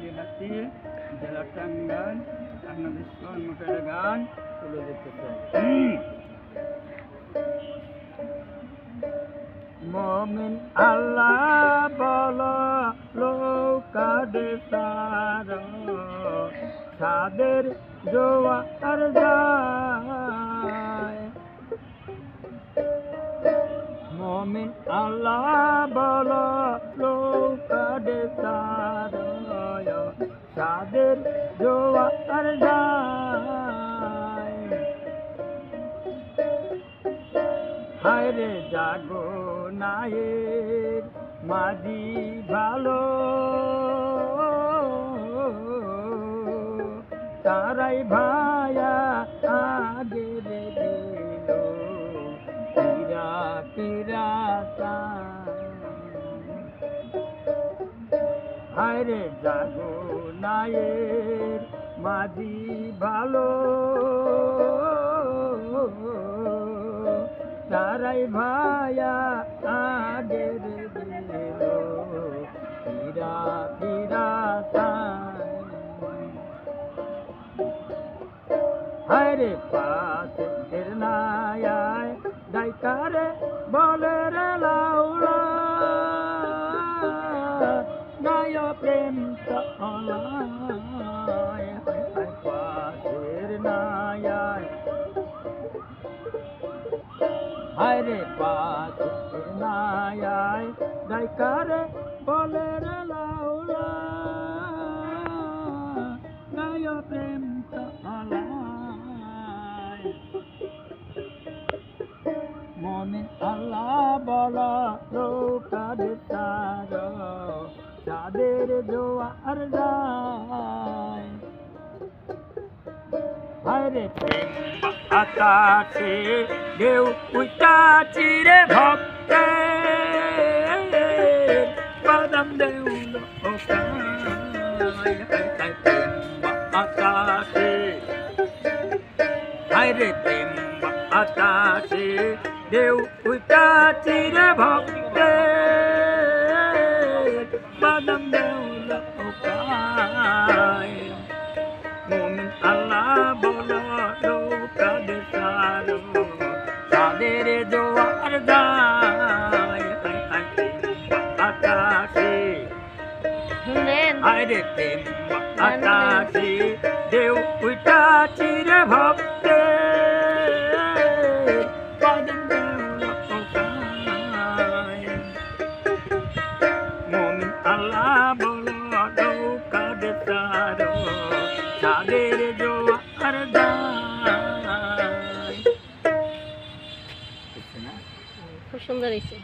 নদিহাটি জেলা টাঙ্গাইল আপনাদের মোটের গান। তুলে দিতে চাই। মমিন আল্লাহ বল লোকাদে সার সাদের জোয়ার যায়। মমিন আল্লাহ বল লোকাদে সার সাদের জোয়ার যায়। হায়রে জাগো নায়ের মাঝি ভালো। তারাই ভায়া আগে রে দিল, কিরা কিরা হায়রে জাগো নায়ের মাঝি ভালো। তারাই ভায়া আগের দিল। ফিরা ফিরা হরে পাশ নায়ায় ডাইকারে বলে রে নায় প্রেম পাশের নায়ায় হরে পাশ নায়ায় ডাইকারে বলে রে লাউলা নায় প্রেম মনে আল্লাহ বলা লোকাদের তার তাদের জোয়ার যায়। প্রেম আকাশে ঢেউ উচাচি রে ভক্তে পদম দেউল আকাশে। হায়রে প্রেম আকাশে দেউ উচাচি রে ভক্তে পদম দেউল মমিন আল্লাহ বলো লোকাদে সারো তাদের জোয়ার যায় আকাশে শুনেন আরে প্রেম আকাশে দেউ উইটা চিরে ভক্তে পদম নৌকাদে তারো তাদের জোয়ার যায় খুব সুন্দর হয়েছে।